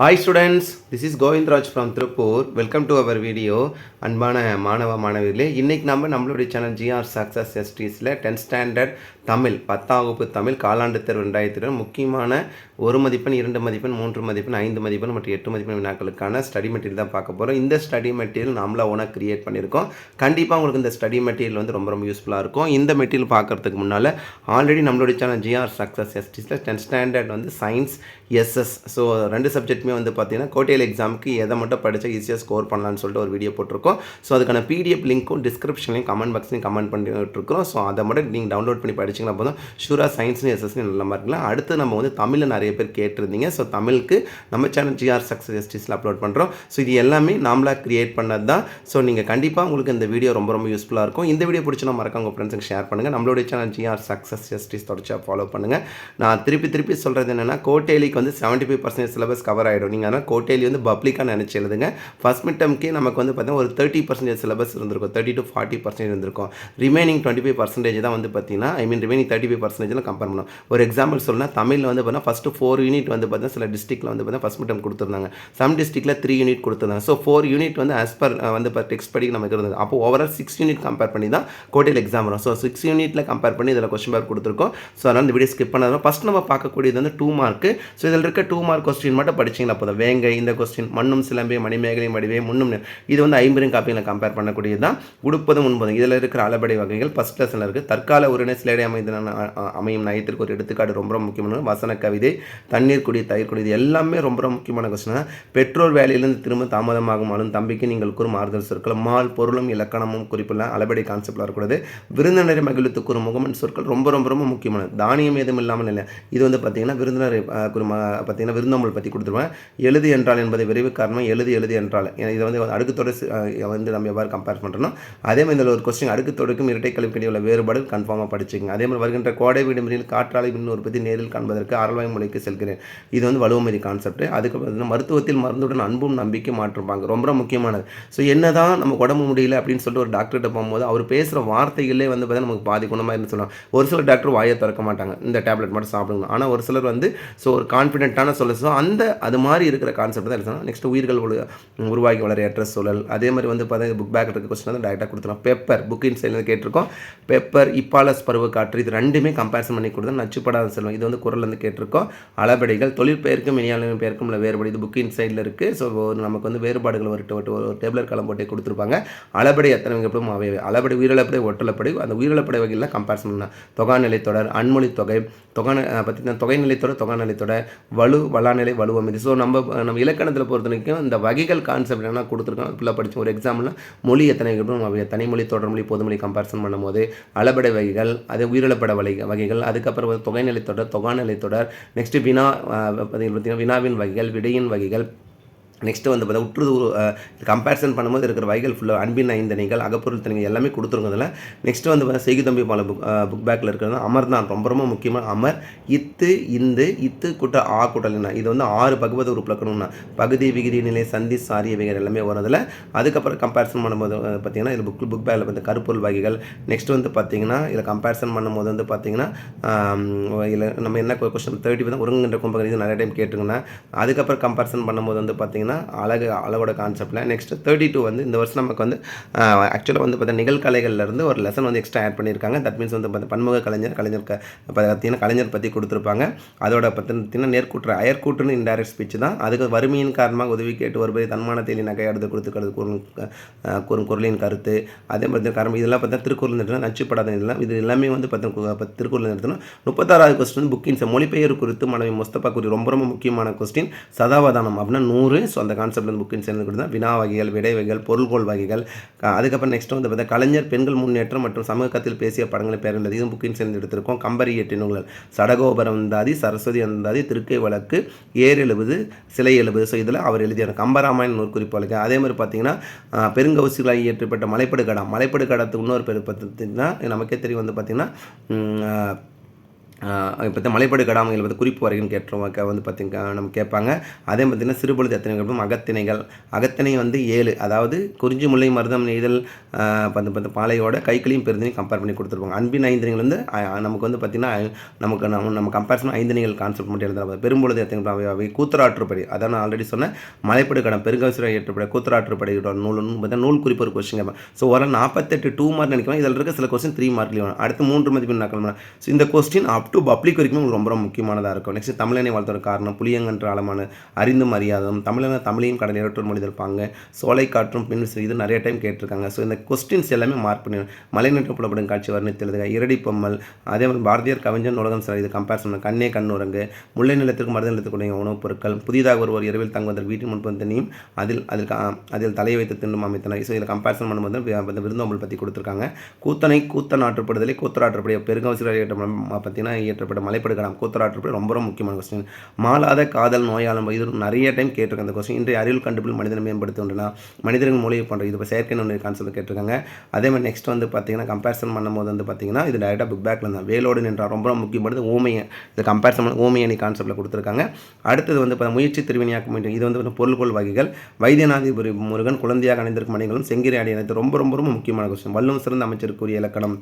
Hi students this is Govindraj from Tiruppur welcome to our video அன்பான மாணவ மாணவிகளே இன்றைக்கி நம்ம நம்மளுடைய சேனல் ஜிஆர் சக்ஸஸ் எஸ்டிஸில் டென்த் ஸ்டாண்டர்ட் தமிழ் பத்தாம் வகுப்பு தமிழ் காலாண்டு தேர்வு ரெண்டாயிரத்தி இருபது முக்கியமான ஒரு மதிப்பெண் இரண்டு மதிப்பெண் மூன்று மதிப்பெண் ஐந்து மதிப்பெண் மற்றும் எட்டு மதிப்பெண் வினாக்களுக்கான ஸ்டடி மெட்டீரியல் தான் பார்க்க போகிறோம் இந்த ஸ்டடி மெட்டீரியல் நாமளா ஓனாக கிரியேட் பண்ணியிருக்கோம். கண்டிப்பாக உங்களுக்கு இந்த ஸ்டடி மெட்டீரியல் வந்து ரொம்ப ரொம்ப யூஸ்ஃபுல்லாக இருக்கும். இந்த மெட்டீரியல் பார்க்கறதுக்கு முன்னால் ஆல்ரெடி நம்மளுடைய சேனல் ஜிஆர் சக்ஸஸ் எஸ்டிஸில் டென்த் ஸ்டாண்டர்ட் வந்து சயின்ஸ் எஸ்எஸ் ஸோ ரெண்டு சப்ஜெக்ட் சப்ஜெக்ட்டுமே வந்து பார்த்தீங்கன்னா கோட்டையில் எக்ஸாமுக்கு எதை மட்டும் படித்தா ஈஸியாக ஸ்கோர் பண்ணலாம்னு சொல்லிட்டு ஒரு வீடியோ போட்டிருக்கோம். ஸோ அதுக்கான பிடிஎஃப் லிங்க்கும் டிஸ்கிரிப்ஷன்லையும் கமெண்ட் பாக்ஸ்லையும் கமெண்ட் பண்ணிட்டுருக்கோம். ஸோ அதை மட்டும் நீங்கள் டவுன்லோட் பண்ணி படிச்சிங்கன்னா போதும். ஷூராக சயின்ஸ்னு எஸ்எஸ்னு நல்ல மார்க்கலாம் அடுத்து நம்ம வந்து தமிழில் நிறைய பேர் கேட்டிருந்தீங்க. ஸோ தமிழுக்கு நம்ம சேனல் ஜிஆர் சக்ஸஸ் எஸ்டிஸில் அப்லோட் பண்ணுறோம் ஸோ இது எல்லாமே நாமளாக கிரியேட் பண்ணது தான் ஸோ நீங்கள் கண்டிப்பாக உங்களுக்கு இந்த வீடியோ ரொம்ப ரொம்ப யூஸ்ஃபுல்லாக இருக்கும். இந்த வீடியோ பிடிச்சினா மறக்காம உங்கள் ஃப்ரெண்ட்ஸுக்கு ஷேர் பண்ணுங்கள் நம்மளுடைய சேனல் ஜிஆர் சக்ஸஸ் எஸ்டிஸ் தொடர்ச்சியாக ஃபாலோ பண்ணுங்கள் நான் திருப்பி திருப்பி சொல்கிறது என்னென்னா கோட்டேலிக்கு வந்து seventy five percentage syllabus cover ஆகிடும் நீங்கள் ஆனால் கோட்டேலி வந்து பப்ளிக்காக நினச்சி எழுதுங்க. ஃபஸ்ட் மிட் நமக்கு வந்து பார்த்தீங்கன்னா ஒரு தேர்ட்டி பர்சன்டேஜ் சிலபஸ் இருந்திருக்கும். தேர்ட்டி டு ஃபார்ட்டி பர்சன்டேஜ் இருந்திருக்கும். ரிமைனிங் டுவெண்ட்டி ஃபைவ் பர்சன்டேஜ் தான் வந்து பார்த்தீங்கன்னா I mean remaining thirty five பர்சன்டேஜ்லாம் compare பண்ணணும். ஒரு எக்ஸாம்பிள் சொல்லலாம் தமிழில் வந்து பார்த்தீங்கன்னா ஃபஸ்ட்டு ஃபோர் யூனிட் வந்து பார்த்தீங்கன்னா சில டிஸ்ட்ரிக்ட்டில் வந்து பார்த்தீங்கன்னா ஃபஸ்ட் மிட்டம் கொடுத்துருந்தாங்க. சம் டிஸ்ட்ரிக்ட்டில் த்ரீ யூனிட் கொடுத்துருந்தாங்க. ஸோ ஃபோர் யூனிட் வந்து ஆஸ் பர் வந்து பர் டெக்ஸ்ட் படி நமக்கு இருந்தது. அப்போ ஓவரால் சிக்ஸ் யூனிட் கம்பேர் பண்ணி தான் கோட்டையில் எக்ஸாம் வரும். ஸோ சிக்ஸ் யூனிட்டில் கம்பேர் பண்ணி இதில் கொஸ்டின் பேர் கொடுத்துருக்கோம். ஸோ அதனால் இந்த வீடியோ ஸ்கிப் பண்ணாதான் ஃபஸ்ட் நம்ம பார்க்கக்கூடியது வந்து டூ மார்க்கு ஸோ இதில் இருக்க டூ மார்க் கொஸ்டின் மட்டும் படிச்சிங்களா போதும் வேங்கை இந்த கொஸ்டின் மண்ணும் சிலம்பே மணிமேகலை வடிவே முன்னும் இது வந்து ஐம்பதும் காப்பியில் கம்பேர் பண்ணக்கூடியது தான் உடுப்பதும் உண்பதும். இதில் இருக்கிற அளபடை வகைகள் ஃபஸ்ட் லெசனில் இருக்குது தற்கால உரிமை சிலடை அமைந்த அமையும் நயத்திற்கு ஒரு எடுத்துக்காட்டு ரொம்ப ரொம்ப முக்கியமான வசன கவிதை தண்ணீர் குடி தயிர் குடி இது எல்லாமே ரொம்ப ரொம்ப முக்கியமான கொஸ்டின் பெற்றோர் வேலையிலிருந்து திரும்ப தாமதமாகுமாலும் தம்பிக்கு நீங்கள் கூறும் ஆறுதல் சொற்கள் மால் பொருளும் இலக்கணமும் குறிப்பெல்லாம் அளபடி கான்செப்டில் வரக்கூடாது விருந்தினரை மகிழ்த்து கூறும் முகமன் சொற்கள் ரொம்ப ரொம்ப ரொம்ப முக்கியமானது. தானியம் ஏதும் இல்லாமல் இல்லை. இது வந்து பார்த்தீங்கன்னா விருந்தினரை அஹ், பார்த்தீங்கன்னா விருந்தோம்பல் பற்றி கொடுத்துருவேன். எழுது என்றால் என்பதை விரைவு காரணம் எழுது எழுது என்றால். ஏன்னா இதை வந்து அடுக்குத்தொடர் வந்து நம்ம எவ்வாறு கம்பேர் பண்ணுறோம் அதே மாதிரி இதில் ஒரு கொஸ்டின் அடுக்குத்தொடருக்கும் இரட்டை கல்விக்கு உள்ள வேறுபாடு கன்ஃபார்மாக படிச்சுங்க அதே மாதிரி வருகின்ற கோடை விடுமுறையில் காற்றாலை மின் உற்பத்தி நேரில் காண்பதற்கு அரல்வாய் மொழிக்கு செல்கிறேன். இது வந்து வலுவமதி கான்செப்ட் அதுக்கு மருத்துவத்தில் மருந்துடன் அன்பும் நம்பிக்கை மாற்றுப்பாங்க ரொம்ப முக்கியமானது. ஸோ என்னதான் நம்ம உடம்பு முடியல அப்படின்னு சொல்லிட்டு ஒரு டாக்டர்கிட்ட போகும்போது அவர் பேசுகிற வார்த்தைகளே வந்து பார்த்தீங்கன்னா நமக்கு பாதி குணமாக இருந்து சொல்லுவாங்க. ஒரு சில டாக்டர் வாயை திறக்க மாட்டாங்க. இந்த டேப்லெட் மட்டும் சாப்பிடுங்க. ஆனால் ஒரு சிலர் வந்து ஸோ ஒரு கான்ஃபிடென்ட்டான சொல்ல. ஸோ அந்த அது மாதிரி இருக்கிற கான்செப்ட் தான் இருக்கணும் நெக்ஸ்ட் உயிர்கள் உருவாகி வளர ஏற்ற சூழல். அதே மாதிரி வந்து பார்த்தீங்கன்னா புக் பேக் இருக்க கொஸ்டின் வந்து டேரெக்டாக கொடுத்துருவோம் பெப்பர் புக் சைடில் கேட்டிருக்கோம். பெப்பர் இப்பாலஸ் பருவ காற்று இது ரெண்டுமே கம்பேரிசன் பண்ணி கொடுத்தா நச்சுப்படாத செல்வம். இது வந்து குரல் வந்து கேட்டிருக்கோம். அளபடிகள் தொழிற்பெயர்க்கும் இனியாளின் பெயருக்கும் உள்ள வேறுபாடு. இது புக்கின் சைடில் இருக்குது ஸோ நமக்கு வந்து வேறுபாடுகள் ஒரு ஒரு ஒரு டேபிளர் களம் போட்டே கொடுத்துருப்பாங்க. அளபடி எத்தனை வகைப்படும் அவை அளபடி உயிரிழப்படை ஒட்டலப்படை அந்த உயிரிழப்படை வகையில் கம்பேரிசன் பண்ணலாம். தொகாநிலை தொடர் அன்மொழி தொகை தொகை பற்றி தொகைநிலை தொடர் தொகாநிலை தொடர் வலு வளாநிலை வலுவம். இது ஸோ ஸோ நம்ம நம்ம இலக்கணத்தில் பொறுத்த வரைக்கும் இந்த வகைகள் கான்செப்ட் என்ன கொடுத்துருக்கோம் ஃபுல்லாக படித்தோம் ஒரு எக்ஸாம்பிள் மொழி எத்தனை வகைப்படும் தனிமொழி தொடர்மொழி பொதுமொழி கம்பேரிசன் பண்ணும்போது அளபடை வகைகள் அது உயிரிழப்பட வகை வகைகள் அதுக்கப்புறம் தொகைநிலை தொடர் தொகாநிலை தொடர் நெக்ஸ்ட்டு வினா பார்த்தீங்கன்னா வினாவின் வகைகள் விடையின் வகைகள் நெக்ஸ்ட்டு வந்து பார்த்தா உற்று கம்பேரிசன் பண்ணும்போது இருக்கிற வகைகள் ஃபுல்லாக அன்பின் ஐந்தனைகள் அகப்பொருள் தனிகள் எல்லாமே கொடுத்துருங்க அதில் நெக்ஸ்ட்டு வந்து பார்த்தா செய்தி தம்பி பால புக் புக் பேக்கில் இருக்கிறது அமர் தான். ரொம்ப ரொம்ப முக்கியமான அமர். இத்து இந்து இத்து குட்ட ஆ கூட்டல் என்ன? இது வந்து ஆறு பகுவத உறுப்பிலக்கணும்னா பகுதி விகுதி நிலை சந்தி சாரிய வகைகள் எல்லாமே வரதில் அதுக்கப்புறம் கம்பேரிசன் பண்ணும்போது பார்த்தீங்கன்னா இதில் புக் புக் பேக்கில் வந்து கருப்பொருள் வகைகள். நெக்ஸ்ட் வந்து பார்த்தீங்கன்னா இதில் கம்பேரிசன் பண்ணும்போது வந்து பார்த்தீங்கன்னா இதில் நம்ம என்ன கொஸ்டின் தேர்ட்டி தான் ஒருங்கின்ற கும்பகர் நிறைய டைம் கேட்டுங்கன்னா அதுக்கப்புறம் கம்பேரிசன் பண்ணும்போது வந்து பார்த்தீங்கன்னா அழகு அழகோட கான்செப்டில் நெக்ஸ்ட் தேர்ட்டி டூ வந்து இந்த வருஷம் நமக்கு வந்து ஆக்சுவலாக வந்து பார்த்தீங்கன்னா நிகழ்கலைகள்லேருந்து ஒரு லெசன் வந்து எக்ஸ்ட்ரா ஆட் பண்ணியிருக்காங்க. தட் மீன்ஸ் வந்து பார்த்தா பன்முக கலைஞர் கலைஞர் க பார்த்தீங்கன்னா கலைஞர் பற்றி கொடுத்துருப்பாங்க. அதோட பார்த்தீங்கன்னா நேர்கூற்று அயற்கூற்றுன்னு இன்டைரக்ட் ஸ்பீச் தான். அதுக்கு வறுமையின் காரணமாக உதவி கேட்டு வருபடி தன்மானத்தில் நகையாடுதல் கொடுத்துக்கிறது கூறும் அஹ், கூறும் குரலின் கருத்து. அதே மாதிரி கரம் இதெல்லாம் பார்த்தா திருக்குறள் நிறுத்தணும் நச்சுப்படாத இதெல்லாம் இது எல்லாமே வந்து பார்த்தா திருக்குறள் நிறுத்தணும். முப்பத்தாறாவது கொஸ்டின் புக்கின்ஸ் மொழிபெயர் குறித்து மனைவி முஸ்தபா குறித்து ரொம்ப ரொம்ப முக்கியமான கொஸ்டின் சதாவதானம் அப்படின்னா நூறு ஸோ அந்த கான்செப்ட் வந்து புக்கின் சேர்ந்து கொடுத்தா வினா வகைகள் விடை வகைகள் பொருள்கோள் வகைகள். அதுக்கப்புறம் நெக்ஸ்ட் வந்து பார்த்தா கலைஞர் பெண்கள் முன்னேற்றம் மற்றும் சமூகத்தில் பேசிய படங்களை பேருந்தது இதுவும் புக்கின் சேர்ந்து எடுத்திருக்கோம். கம்பரி எட்டு நூல்கள். சடகோபுரம் வந்தாதி சரஸ்வதி வந்தாதி திருக்கை வழக்கு ஏர் எழுபது சிலை எழுபது. ஸோ இதில் அவர் எழுதிய கம்பராமாயணம் ஒரு அதே மாதிரி பார்த்தீங்கன்னா பெருங்கவுசிகளாக பெருங்கவுசிகளால் இயற்றப்பட்ட மலைப்படு கடம் இன்னொரு பேர் பார்த்தீங்கன்னா நமக்கே தெரியும் வந்து பார்த்தீங்கன்னா இப்போ மலைப்படு கடாமைகள் வந்து குறிப்பு வரைக்கும் கேட்டுருவோம். க- வந்து பார்த்திங்க நம்ம கேட்பாங்க. அதே பார்த்திங்கன்னா சிறுபொழுது எத்தனைகள் அகத்திணைகள். அகத்திணை வந்து ஏழு. அதாவது குறிஞ்சி முல்லை மருதம் நெய்தல் பத்து பத்து பாலையோட கைகளையும் பெருந்தனையும் கம்பேர் பண்ணி கொடுத்துருப்பாங்க. அன்பின் ஐந்தினைகள் வந்து நமக்கு வந்து பார்த்திங்கன்னா நமக்கு நம்ம நம்ம கம்பேரிசன் ஐந்தினைகள் கான்செப்ட் மட்டும் எழுதுறோம். பெரும்பொழுது எத்தனை அவை அவை கூத்தராற்றுப்படை. அதான் நான் ஆல்ரெடி சொன்னேன். மலைப்படு கடம் பெருங்கவிசுரை ஏற்றப்படை கூத்தராற்றுப்படையோட நூல் பார்த்தா நூல் குறிப்பு ஒரு கொஸ்டின் கேட்பேன் ஸோ ஒரு நாற்பத்தெட்டு டூ மார்க் நினைக்கிறேன் இதில் இருக்க சில கொஸ்டின் த்ரீ மார்க்லேயும் அடுத்து மூன்று மதிப்பெண் நாட்கள் ஸோ இந்த கொஸ்டின் அப் டு பப்ளிக் வரைக்கும் உங்களுக்கு ரொம்ப ரொம்ப முக்கியமானதாக இருக்கும். நெக்ஸ்ட் தமிழனை வளர்த்தொரு காரணம் புளியங்கன்ற ஆழமான அறிந்தும் மரியாதம். தமிழன தமிழையும் கடல் இரட்டூர் மொழி இருப்பாங்க சோலை காற்றும் பின் இது நிறைய டைம் கேட்டிருக்காங்க. ஸோ இந்த கொஸ்டின்ஸ் எல்லாமே மார்க் பண்ணி மலைநீட்டு புலப்படும் காட்சி வர்ணித்தெழுதுக இரடி பொம்மல் அதே மாதிரி பாரதியார் கவிஞன் உலகம் சார் இது கம்பேரிசன் கண்ணே கண்ணுரங்கு முல்லை நிலத்திற்கு மருத நிலத்துக்குடைய உணவுப் பொருட்கள். புதிதாக ஒருவர் இரவில் தங்குவதற்கு வீட்டின் முன்பு தண்ணியும் அதில் அதில் அதில் தலையை வைத்து தின்னும் அமைத்தனர். ஸோ இதில் கம்பேரிசன் பண்ணும்போது விருந்தோம்பல் பற்றி கொடுத்துருக்காங்க. கூத்தனை கூத்தன் ஆற்றுப்படுதலை கூத்தராற்றுப்படை பெருங்கவசில் பார்த்தீங்கன்னா இயற்றப்பட்ட மலைப்படுகலாம் கூத்தராற்றுப்படை ரொம்ப ரொம்ப முக்கியமான கொஸ்டின் மாலாத காதல் நோயாளம் இது நிறைய டைம் கேட்டிருக்கேன் அந்த கொஸ்டின் இன்றைய அறிவியல் கண்டுபிடி மனிதனை மேம்படுத்துன்றனா மனிதர்கள் மூலிகை பண்ணுறது இது இப்போ செயற்கை நுண்ணறிவு கான்செப்ட் கேட்டிருக்காங்க. அதே மாதிரி நெக்ஸ்ட் வந்து பார்த்தீங்கன்னா கம்பேரிசன் பண்ணும்போது வந்து பார்த்தீங்கன்னா இது டேரெக்டாக புக் பேக்கில் தான். வேலோடு நின்றார். ரொம்ப ரொம்ப முக்கியமானது ஊமையை இது கம்பேரிசன் பண்ண கான்செப்ட்டில் கொடுத்துருக்காங்க. அடுத்தது வந்து இப்போ முயற்சி திருவினையாக்கும் முடியும் இது வந்து பார்த்தா பொருள்கொள் வகைகள். வைத்தியநாதிபுரி முருகன் குழந்தையாக அணிந்திருக்கும் மணிகளும் செங்கிரி அணி அனைத்து ரொம்ப ரொம்ப ரொம்ப முக்கியமான கொஸ்டின் வல்லும் சிறந்த அமைச்சருக்குரிய இலக்கணம்.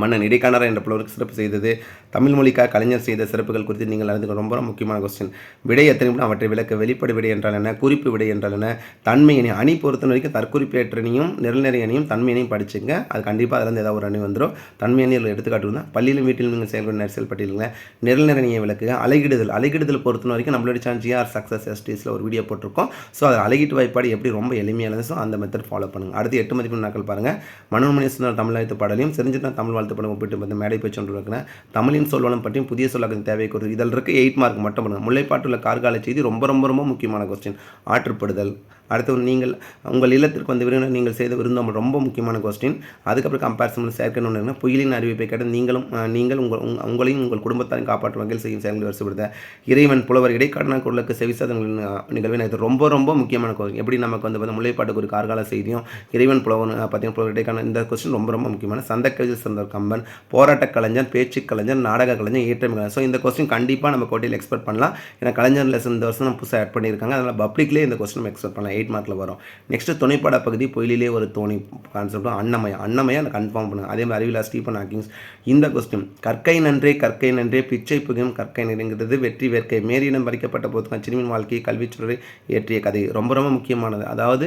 மன்னன் இடைக்கானரா என்ற புலவருக்கு சிறப்பு செய்தது. தமிழ் மொழிக்காக கலைஞர் செய்த சிறப்புகள் குறித்து நீங்கள் அறிந்து ரொம்ப முக்கியமான கொஸ்டின் விடை எத்தனை நிமிடம் அவற்றை விளக்க வெளிப்படு விடை என்றால் என்ன? குறிப்பு விடை என்றால் என்ன? தன்மையினை அணி பொறுத்த வரைக்கும் தற்குறிப்பேற்றனையும் நிரல்நிறை அணியும் தன்மையினையும் படிச்சுங்க. அது கண்டிப்பாக அதில் ஏதாவது ஒரு அணி வந்துடும் தன்மை அணியில் எடுத்துக்காட்டு தான் பள்ளியிலும் வீட்டிலும் நீங்கள் செயல்படும் நெரிசல் பட்டியலுங்க நிரல்நிறை அணியை விளக்குங்க. அலைகிடுதல் அலைகிடுதல் பொறுத்த வரைக்கும் நம்மளுடைய சேனல் ஜிஆர் சக்ஸஸ் எஸ்டிஸில் ஒரு வீடியோ போட்டிருக்கோம். ஸோ அது அழகிட்டு வாய்ப்பாடு எப்படி ரொம்ப எளிமையானது ஸோ அந்த மெத்தட் ஃபாலோ பண்ணுங்க. அடுத்து எட்டு மதிப்பு நாட்கள் பாருங்கள் மனோன்மணி சுந்தர் தமிழகத்து பாடலையும் செறிஞ்சிட்ட தமிழ் வாழ்த்து படம் ஒப்பிட்டு வந்து மேடை பேச்சு ஒன்று இருக்கிறேன் தமிழின் சொல்வனம் பற்றியும் புதிய சொல்லாக்கின் தேவை குறித்து இதில் இருக்க எயிட் மார்க் மட்டும் பண்ணுங்கள் முல்லைப்பாட்டுள்ள கார்கால செய்தி ரொம்ப ரொம்ப ரொம்ப முக்கியமான கொஸ்டின் ஆற்றுப்படுதல். அடுத்து நீங்கள் உங்கள் இல்லத்திற்கு வந்து விருந்தினர் நீங்கள் செய்த விருந்தம் ரொம்ப முக்கியமான கொஸ்டின் அதுக்கப்புறம் கம்பேரிசன் சேர்க்கணும்னு புயலின் அறிவிப்பை கேட்ட நீங்களும் நீங்கள் உங்கள் உங் உங்களையும் உங்கள் குடும்பத்தாரையும் காப்பாற்றும் வகையில் செய்யும் செயல்களை வரிசைப்படுத்த. இறைவன் புலவர் இடைக்கான குரலுக்கு செவிசாதங்களின் நிகழ்வு இது ரொம்ப ரொம்ப முக்கியமான கொஸ்டின் எப்படி நமக்கு வந்து பார்த்தா முல்லைப்பாட்டுக்கு ஒரு கார்கால செய்தியும் இறைவன் புலவன் பார்த்தீங்கன்னா புலவர் இடைக்கான இந்த கொஸ்டின் ரொம்ப ரொம்ப முக்கியமான. சந்த கவிதை சிறந்தவர் கம்பன் போராட்ட கலைஞர் பேச்சு கலைஞர் நாடக கலைஞர் ஏற்றம் கலைஞர். ஸோ இந்த கொஸ்டின் கண்டிப்பாக நம்ம கோட்டையில் எக்ஸ்பெக்ட் பண்ணலாம். ஏன்னா கலைஞர் லெசன் இந்த வருஷம் புதுசாக ஆட் பண்ணியிருக்காங்க. அதனால் பப்ளிக்லேயே இந்த கொஸ்டின் நம்ம எக்ஸ்பெக்ட் பண்ணலாம். எயிட் மார்க்கில் வரும். நெக்ஸ்ட் துணைப்பட பகுதி பொயிலே ஒரு தோணி கான்செப்டும் அன்னமய அன்னமய அந்த கன்ஃபார்ம் பண்ணுங்க அதே மாதிரி அறிவிலா ஸ்டீபன் ஹாக்கிங்ஸ். இந்த கொஸ்டின் கற்கை நன்றே கற்கை நன்றே பிச்சை புகையும் கற்கை நன்றிங்கிறது வெற்றி வேர்க்கை. மேரியிடம் பறிக்கப்பட்ட போதும் சிறுமியின் வாழ்க்கையை கல்விச்சுடரை ஏற்றிய கதை. ரொம்ப ரொம்ப முக்கியமானது. அதாவது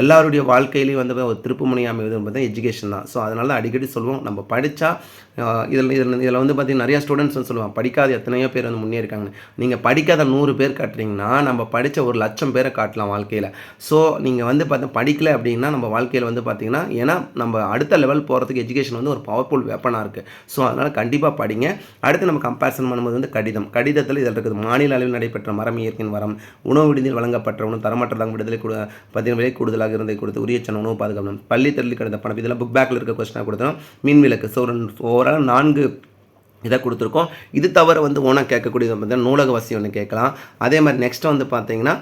எல்லாருடைய வாழ்க்கையிலையும் வந்து ஒரு திருப்புமுனையாக அமைவது பார்த்தா எஜுகேஷன் தான். ஸோ அதனால தான் அடிக்கடி சொல்லுவோம் நம்ம படித்தா இதில் இதில் இதில் வந்து பார்த்தீங்கன்னா நிறையா ஸ்டூடெண்ட்ஸ் வந்து சொல்லுவாங்க படிக்காத எத்தனையோ பேர் வந்து முன்னேறிக்காங்க நீங்கள் படிக்காத நூறு பேர் காட்டுறீங்கன்னா நம்ம படித்த ஒரு லட்சம் பேரை காட்டலாம் வாழ்க்கையில். ஸோ நீங்கள் வந்து பார்த்தா படிக்கல அப்படின்னா நம்ம வாழ்க்கையில் வந்து பார்த்தீங்கன்னா ஏன்னா நம்ம அடுத்த லெவல் போகிறதுக்கு எஜுகேஷன் வந்து ஒரு பவர்ஃபுல் வெப்பனாக இருக்குது ஸோ அதனால் கண்டிப்பாக படிங்க. அடுத்து நம்ம கம்பேரிசன் பண்ணும்போது வந்து கடிதம். கடிதத்தில் இதில் இருக்குது மாநில அளவில் நடைபெற்ற மரம் இயற்கையின் வரம் உணவு விடுதியில் வழங்கப்பட்ட உணவு தரமற்றதாக விடுதலை கொடு பார்த்தீங்கன்னா விலை கூடுதலாக இருந்ததை கொடுத்து உரிய சன உணவு பாதுகாப்பு பள்ளி தள்ளி கிடந்த பணம் இதெல்லாம் புக் பேக்கில் இருக்க கொஸ்டினாக கொடுத்தோம். மீன் விளக்கு ஸோ ஓவரால் நான்கு இதை கொடுத்துருக்கோம். இது தவிர வந்து ஓனாக கேட்கக்கூடியது பார்த்தீங்கன்னா நூலக வசதி ஒன்று கேட்கலாம். அதே மாதிரி நெக்ஸ்ட் வந்து பார்த்தீங்கன்னா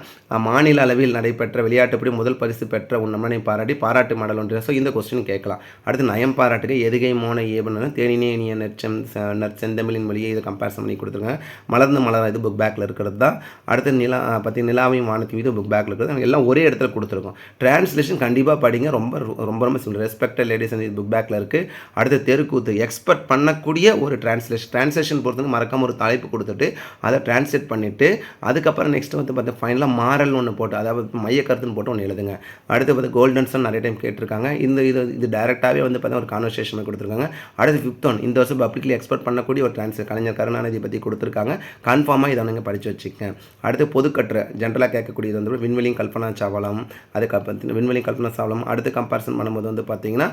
மாநில அளவில் நடைபெற்ற விளையாட்டுப்படி முதல் பரிசு பெற்ற உன் பாராட்டி பாராட்டு மாடல் ஒன்று. ஸோ இந்த கொஸ்டின் கேட்கலாம். அடுத்து நயம் பாராட்டுக்கு எதுகை மோன ஏவனு தேனினே இனிய நெச்சம் நற்செந்தமிழின் மொழியை இதை கம்பேரிசன் பண்ணி கொடுத்துருங்க மலர்ந்து மலர் இது புக் பேக்கில் இருக்கிறது தான். அடுத்து நிலா பற்றி நிலாவையும் வானத்தையும் இது புக் பேக்கில் இருக்கிறது. எல்லாம் ஒரே இடத்துல கொடுத்துருக்கோம். டிரான்ஸ்லேஷன் கண்டிப்பாக படிங்க. ரொம்ப ரொம்ப ரொம்ப சொல்லுங்கள் ரெஸ்பெக்டட் லேடிஸ் இது புக் பேக்கில் இருக்குது அடுத்து தெருக்கூத்து எக்ஸ்பெக்ட் பண்ணக்கூடிய ஒரு டிரான்ஸ்லேஷன் டிரான்ஸ்லேஷன் பொறுத்தவரைக்கும் மறக்காம ஒரு தலைப்பு கொடுத்துட்டு அதை டிரான்ஸ்லேட் பண்ணிவிட்டு அதுக்கப்புறம் நெக்ஸ்ட் வந்து பார்த்தா ஃபைனலாக மாறல் ஒன்று போட்டு அதாவது மைய கருத்துன்னு போட்டு ஒன்று எழுதுங்க. அடுத்து பார்த்து கோல்டன்ஸும் நிறைய டைம் கேட்டிருக்காங்க. இந்த இது இது டேரெக்டாகவே வந்து பார்த்தா ஒரு கான்வர்சேஷன் கொடுத்துருக்காங்க. அடுத்து ஃபிஃப்த் ஒன் இந்த வருஷம் பப்ளிக்லி எக்ஸ்பெக்ட் பண்ணக்கூடிய ஒரு டிரான்ஸ்லேட் கலைஞர் கருணாநிதி பற்றி கொடுத்துருக்காங்க. கன்ஃபார்மாக இதை நீங்கள் படித்து வச்சுக்கங்க. அடுத்து பொதுக்கட்டுரை ஜென்ரலாக கேட்கக்கூடியது வந்து விண்வெளியும் கல்பனா சாவலம் அதுக்கப்புறம் விண்வெளி கல்பனா சாவலம் அடுத்து கம்பேரிசன் பண்ணும்போது வந்து பார்த்தீங்கன்னா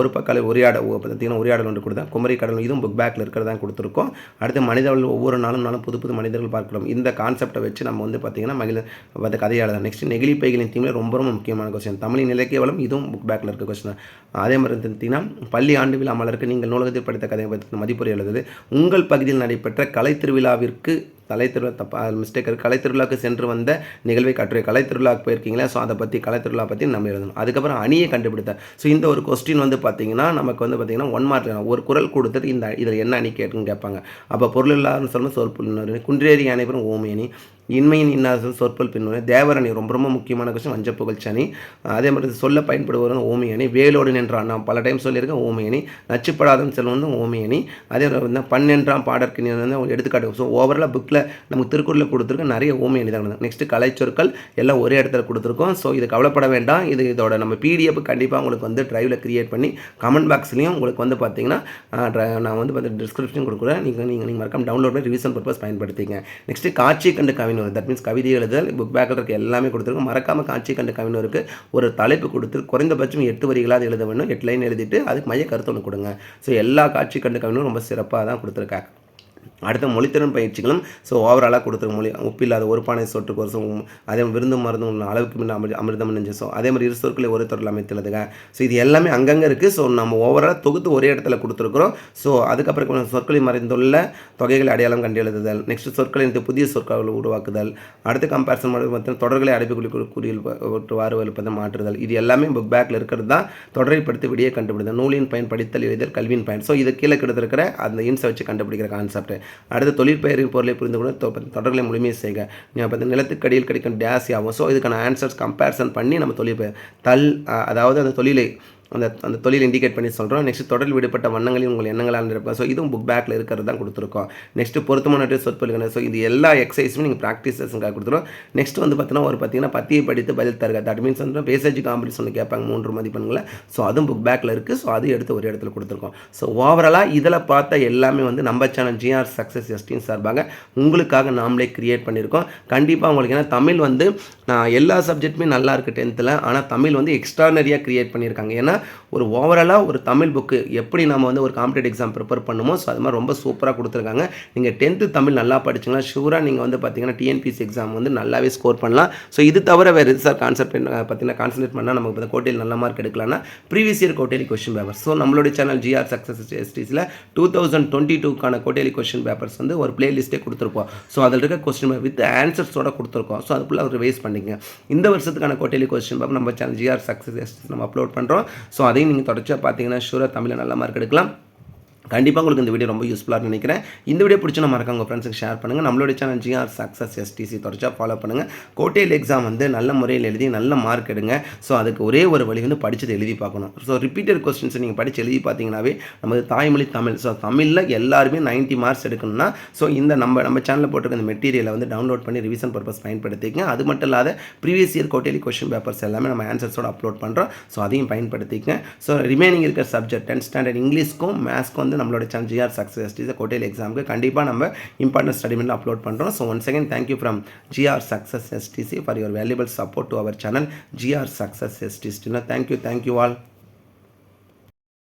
ஒரு பக்கம் உரையாட பார்த்தீங்கன்னா உரையாடல் ஒன்று கொடுத்தா குமரி கடல் இதுவும் புக் பேக்கில் இருக்கிறதா கொடுத்துருக்கோம். அடுத்து மனிதர்கள் ஒவ்வொரு நாளும் நாளும் புது புது மனிதர்கள் பார்க்கிறோம். இந்த கான்செப்டை வச்சு நம்ம வந்து பார்த்தீங்கன்னா மகிழ அந்த தான் நெக்ஸ்ட் நெகிழி பைகளின் தீமில் ரொம்ப ரொம்ப முக்கியமான கொஸ்டின் தமிழின் இலக்கிய வளம் இதுவும் புக் பேக்கில் இருக்க கொஸ்டின் அதே மாதிரி பார்த்தீங்கன்னா பள்ளி ஆண்டு விழா மலருக்கு நீங்கள் நூலகத்தில் படித்த கதையை பற்றி மதிப்புரை எழுதுது. உங்கள் பகுதியில் நடைபெற்ற கலை திருவிழாவிற்கு கலை திருவிழா தப்பா மிஸ்டேக் இருக்குது கலை சென்று வந்த நிகழ்வை கட்டுரை கலை போயிருக்கீங்களா? ஸோ அதை பற்றி கலை திருவிழா பற்றி நம்ம எழுதணும். அதுக்கப்புறம் அணியை கண்டுபிடித்த ஸோ இந்த ஒரு கொஸ்டின் வந்து பார்த்தீங்கன்னா நமக்கு வந்து பார்த்தீங்கன்னா ஒன் மார்க் ஒரு குரல் கொடுத்துட்டு இந்த இதில் என்ன அணி கேட்குன்னு கேட்பாங்க. அப்போ பொருள் இல்லாத சொல்லணும் சொல் குன்றேறி அனைவரும் ஓமேனி இன்மையின் இன்னாசல் சொற்பல் பின்வரு தேவரணி ரொம்ப ரொம்ப முக்கியமான கொஸ்டின் வஞ்ச புகழ்ச்சி அதே மாதிரி சொல்ல பயன்படுவது ஓமி அணி. வேலோடு நின்றான் நான் பல டைம் சொல்லியிருக்கேன் ஓமி அணி. நச்சுப்படாதம் செல்வம் வந்து ஓமி அணி. அதே மாதிரி வந்து பன்னெண்டாம் பாடற்கு வந்து எடுத்துக்காட்டு. ஸோ ஓவராலாக புக்கில் நமக்கு திருக்குறளில் கொடுத்துருக்க நிறைய ஓமி அணி தான் நெக்ஸ்ட்டு கலைச்சொற்கள் எல்லாம் ஒரே இடத்துல கொடுத்துருக்கோம். ஸோ இது கவலைப்பட வேண்டாம். இது இதோட நம்ம பிடிஎஃப் கண்டிப்பாக உங்களுக்கு வந்து ட்ரைவில் கிரியேட் பண்ணி கமெண்ட் பாக்ஸ்லையும் உங்களுக்கு வந்து பார்த்தீங்கன்னா நான் வந்து பார்த்து டிஸ்கிரிப்ஷன் கொடுக்குறேன். நீங்கள் நீங்கள் நீங்கள் மறக்காம டவுன்லோட் பண்ணி ரிவிஷன் பர்பஸ் பயன்படுத்திங்க நெக்ஸ்ட்டு காட்சி கண்டு கவிஞர் தட் மீன்ஸ் கவிதை எழுதல் புக் பேக்கில் இருக்க எல்லாமே கொடுத்துருக்கோம். மறக்காமல் காட்சி கண்டு கவிஞருக்கு ஒரு தலைப்பு கொடுத்து குறைந்தபட்சம் எட்டு வரிகளாவது எழுத வேணும். எட்டு லைன் எழுதிட்டு அதுக்கு மைய கருத்து ஒன்று கொடுங்க. ஸோ எல்லா காட்சி கண்டு கவிஞரும் ரொம்ப சிறப்பாக தான் கொடுத்துருக்காங்க. அடுத்த மொழித்திறன் பயிற்சிகளும் ஸோ ஓவராலாக கொடுத்துருக்க மொழி உப்பில்லாத ஒரு பானை சொட்டுக்கு ஒரு அதே மாதிரி விருந்தும் மருந்தும் உள்ள அளவுக்கு முன்ன அமிர்த அமிர்தம் நெஞ்சு ஸோ அதே மாதிரி இரு சொற்களை ஒரு தொடரில் அமைத்துள்ளதுங்க. ஸோ இது எல்லாமே அங்கங்கே இருக்குது ஸோ நம்ம ஓவராலாக தொகுத்து ஒரே இடத்துல கொடுத்துருக்குறோம். ஸோ அதுக்கப்புறம் கொஞ்சம் சொற்களை மறைந்துள்ள தொகைகளை அடையாளம் கண்டு எழுதுதல் நெக்ஸ்ட் சொற்களை இந்த புதிய சொற்களை உருவாக்குதல் அடுத்து கம்பேரிசன் பண்ணுறது பார்த்தீங்கன்னா தொடர்களை அடைப்புக்குறி குறியில் வாறு வலுப்பதை மாற்றுதல் இது எல்லாமே புக் பேக்கில் இருக்கிறது தான் தொடர்படுத்து விடியே கண்டுபிடித்தல் நூலின் பயன் படித்தல் எழுதல் கல்வியின் பயன். ஸோ இது கீழே கிடத்திருக்கிற அந்த இன்ஸை வச்சு கண்டுபிடிக்கிற கான்செப்ட் அடுத்து தொழிற்பெயரின் பொருளை புரிந்து கொண்டு தொடர்களை முழுமையை செய்க. நீங்கள் பார்த்து நிலத்துக்கடியில் கிடைக்கும் டேஸ் ஆகும். ஸோ இதுக்கான ஆன்சர்ஸ் கம்பேரிசன் பண்ணி நம்ம தொழில் தல் அதாவது அந்த தொழிலை அந்த அந்த தொழில் இண்டிகேட் பண்ணி சொல்கிறோம் நெக்ஸ்ட் தொடரில் விடுபட்ட வண்ணங்களையும் உங்கள் எண்ணங்களால் இருப்போம் ஸோ இதுவும் புக் பேக்கில் இருக்கிறது தான் கொடுத்துருக்கோம். நெக்ஸ்ட் பொருத்தமான சொற்பொழிகள் ஸோ இது எல்லா எக்ஸசைஸுமே நீங்கள் ப்ராக்டிஸ் கொடுத்துரும் நெக்ஸ்ட் வந்து பார்த்தீங்கன்னா ஒரு பார்த்தீங்கன்னா பத்தியை படித்து பதில் தருக. தட் மீன்ஸ் வந்து பேசேஜ் காம்படிஷன் கேட்பாங்க மூன்று மதிப்பெண்களை. ஸோ அதுவும் புக் பேக்கில் இருக்குது ஸோ அது எடுத்து ஒரு இடத்துல கொடுத்துருக்கோம். ஸோ ஓவராலாக இதில் பார்த்த எல்லாமே வந்து நம்ம சேனல் ஜிஆர் சக்ஸஸ் எஸ்டின் சார்பாக உங்களுக்காக நாமளே கிரியேட் பண்ணியிருக்கோம். கண்டிப்பாக உங்களுக்கு ஏன்னா தமிழ் வந்து நான் எல்லா சப்ஜெக்ட்டுமே நல்லா இருக்குது டென்த்தில் ஆனால் தமிழ் வந்து எக்ஸ்ட்ரானரியாக கிரியேட் பண்ணியிருக்காங்க. ஏன்னா ஒரு ஓவராலாக ஒரு தமிழ் புக்கு எப்படி நம்ம வந்து ஒரு காம்படிட்டிவ் எக்ஸாம் ப்ரிப்பேர் பண்ணுமோ ஸோ அது மாதிரி ரொம்ப சூப்பராக கொடுத்துருக்காங்க. நீங்கள் டென்த்து தமிழ் நல்லா படிச்சிங்கன்னா ஷூராக நீங்கள் வந்து பார்த்தீங்கன்னா டிஎன்பிசி எக்ஸாம் வந்து நல்லாவே ஸ்கோர் பண்ணலாம். ஸோ இது தவிர வேறு எது சார் கான்செப்ட் பார்த்தீங்கன்னா கான்சன்ட்ரேட் பண்ணால் நமக்கு இப்போ கோட்டையில் நல்ல மார்க் எடுக்கலாம்னா ப்ரீவியஸ் இயர் கோட்டையில் கொஸ்டின் பேப்பர் ஸோ நம்மளுடைய சேனல் ஜிஆர் சக்ஸஸ் எஸ்டிஸில் டூ தௌசண்ட் டுவெண்ட்டி டூக்கான கோட்டையில் கொஸ்டின் பேப்பர்ஸ் வந்து ஒரு பிளேலிஸ்ட்டே கொடுத்துருப்போம். ஸோ அதில் இருக்க கொஸ்டின் வித் ஆன்சர்ஸோட கொடுத்துருக்கோம். ஸோ அதுக்குள்ளே ஒரு வேஸ்ட் பண்ணிங்க இந்த வருஷத்துக்கான கோட்டையில் கொஸ்டின் பேப்பர் நம்ம சேனல் ஜிஆர் சக்ஸஸ் எஸ்டிஸ் நம்ம அப்லோட் பண்ணுறோம் ஸோ அதையும் நீங்கள் தொடர்ச்சியாக பார்த்தீங்கன்னா ஷூராக தமிழில் நல்ல மார்க் எடுக்கலாம். கண்டிப்பாக உங்களுக்கு இந்த வீடியோ ரொம்ப யூஸ்ஃபுல்லாக நினைக்கிறேன். இந்த வீடியோ பிடிச்ச நம்ம மறக்காம உங்கள் ஃப்ரெண்ட்ஸுக்கு ஷேர் பண்ணுங்கள் நம்மளோட சேனல் ஜிஆர் சக்ஸஸ் எஸ்டிசி தொடர்ச்சா ஃபாலோ பண்ணுங்கள் கோட்டையில் எக்ஸாம் வந்து நல்ல முறையில் எழுதி நல்ல மார்க் எடுங்க. ஸோ அதுக்கு ஒரே ஒரு வழி வந்து படித்தது எழுதி பார்க்கணும். ஸோ ரிப்பீட்டட் கொஸ்டின்ஸை நீங்கள் படித்து எழுதி பார்த்தீங்கன்னாவே நமது தாய்மொழி தமிழ் ஸோ தமிழில் எல்லாருமே 90 மார்க்ஸ் எடுக்கணும்னா ஸோ இந்த நம்ம நம்ம சேனலில் போட்டிருக்க இந்த மெட்டீரியலை வந்து டவுன்லோட் பண்ணி ரிவிஷன் பர்பஸ் பயன்படுத்திக்கங்க. அது மட்டும் இல்லாத ப்ரீவியஸ் இயர் கோட்டையில் கொஸ்டின் பேப்பர்ஸ் எல்லாமே நம்ம ஆன்சர்ஸோட அப்லோட் பண்ணுறோம் ஸோ அதையும் பயன்படுத்திக்கங்க. ஸோ ரிமைனிங் இருக்கிற சப்ஜெக்ட் டென்த் ஸ்டாண்டர்ட் இங்கிலீஷ்க்கும் மேத்ஸ்க்கும் வந்து நம்மளோட சேனல் ஜிஆர் சக்ஸஸ் எஸ்டிஸ் கோட்டையில் எக்ஸாமுக்கு கண்டிப்பாக நம்ம இம்பார்ட்டன்ட் ஸ்டடி அப்லோட் பண்ணுறோம் so one second thank you from GR success STC for your valuable support to our channel GR success STS thank you thank you all